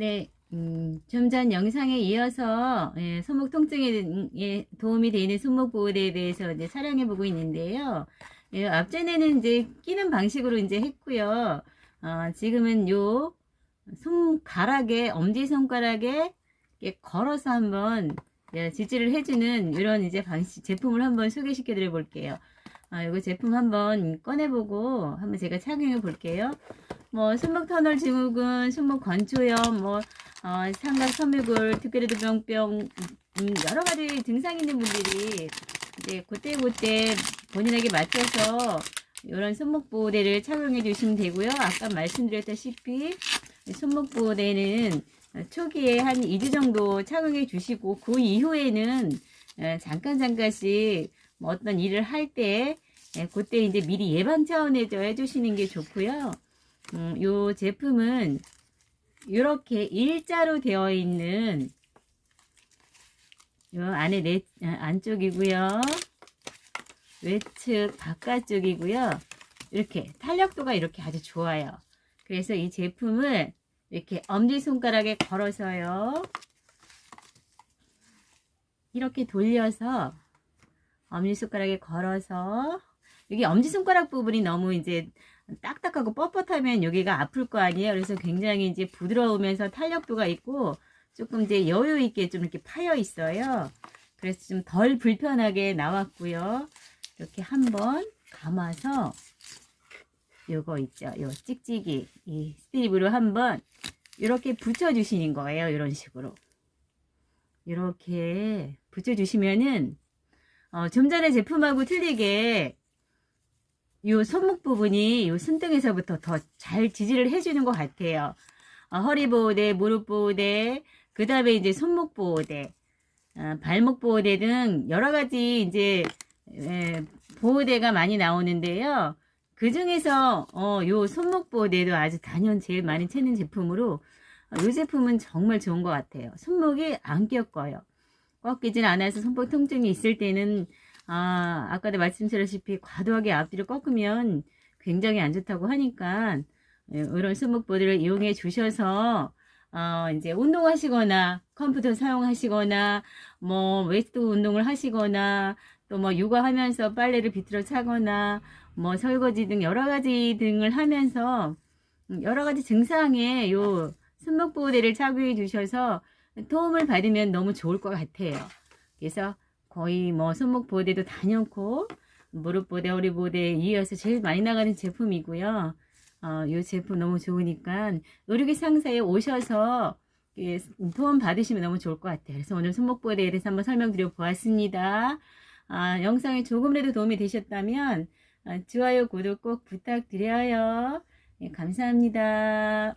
네, 음, 좀 전 영상에 이어서 예, 손목 통증에 예, 도움이 되는 손목 보호대에 대해서 이제 촬영해 보고 있는데요. 예, 앞전에는 이제 끼는 방식으로 이제 했고요. 어, 지금은 요 손가락에 엄지 손가락에 걸어서 한번 예, 지지를 해주는 이런 이제 방식 제품을 한번 소개시켜 드려 볼게요. 아, 이거 제품 한번 꺼내보고 한번 제가 착용해 볼게요. 뭐 손목 터널 증후군, 손목 건초염, 뭐 어, 삼각 섬유골, 특별히도 병병 음, 여러 가지 증상 있는 분들이 이제 그때 그때 본인에게 맞춰서 이런 손목 보호대를 착용해 주시면 되고요. 아까 말씀드렸다시피 손목 보호대는 초기에 한 2주 정도 착용해 주시고 그 이후에는 어, 잠깐 잠깐씩 뭐 어떤 일을 할 때 그때 이제 미리 예방 차원에서 해주시는 게 좋고요. 음, 요 제품은 이렇게 일자로 되어 있는 요 안에 내 아, 안쪽이고요. 외측 바깥쪽이고요. 이렇게 탄력도가 이렇게 아주 좋아요. 그래서 이 제품을 이렇게 엄지손가락에 걸어서요. 이렇게 돌려서 엄지손가락에 걸어서 여기 엄지손가락 부분이 너무 이제 딱딱하고 뻣뻣하면 여기가 아플 거 아니에요. 그래서 굉장히 이제 부드러우면서 탄력도가 있고 조금 이제 여유 있게 좀 이렇게 파여 있어요. 그래서 좀 덜 불편하게 나왔고요. 이렇게 한번 감아서 요거 있죠. 요 찍찍이 이 스트립으로 한번 이렇게 붙여 주시는 거예요. 이런 식으로. 이렇게 붙여 주시면은 어, 좀 전에 제품하고 틀리게 요 손목 부분이 요 손등에서부터 더 잘 지지를 해주는 것 같아요. 어, 허리 보호대, 무릎 보호대, 그 다음에 이제 손목 보호대, 어, 발목 보호대 등 여러 가지 이제 에, 보호대가 많이 나오는데요. 그 중에서 어, 요 손목 보호대도 아주 단연 제일 많이 찾는 제품으로 어, 요 제품은 정말 좋은 것 같아요. 손목이 안 꺾어요. 꺾이진 않아서 손목 통증이 있을 때는 아, 아까도 말씀드렸다시피 과도하게 앞뒤로 꺾으면 굉장히 안 좋다고 하니까 예, 이런 손목보드를 이용해 주셔서 어, 이제 운동하시거나 컴퓨터 사용하시거나 뭐 웨이트 운동을 하시거나 또 뭐 육아하면서 빨래를 비틀어 차거나 뭐 설거지 등 여러 가지 등을 하면서 음, 여러 가지 증상에 요 손목 보호대를 착용해 주셔서 도움을 받으면 너무 좋을 것 같아요. 그래서 거의 뭐 손목 보호대도 다녀고 무릎 보호대, 허리 보호대에 이어서 제일 많이 나가는 제품이고요. 어, 이 제품 너무 좋으니까 의료기 상사에 오셔서 예, 도움 받으시면 너무 좋을 것 같아요. 그래서 오늘 손목 보호대에 대해서 한번 설명드려 보았습니다. 아, 영상이 조금이라도 도움이 되셨다면 아, 좋아요, 구독 꼭 부탁드려요. 예, 감사합니다.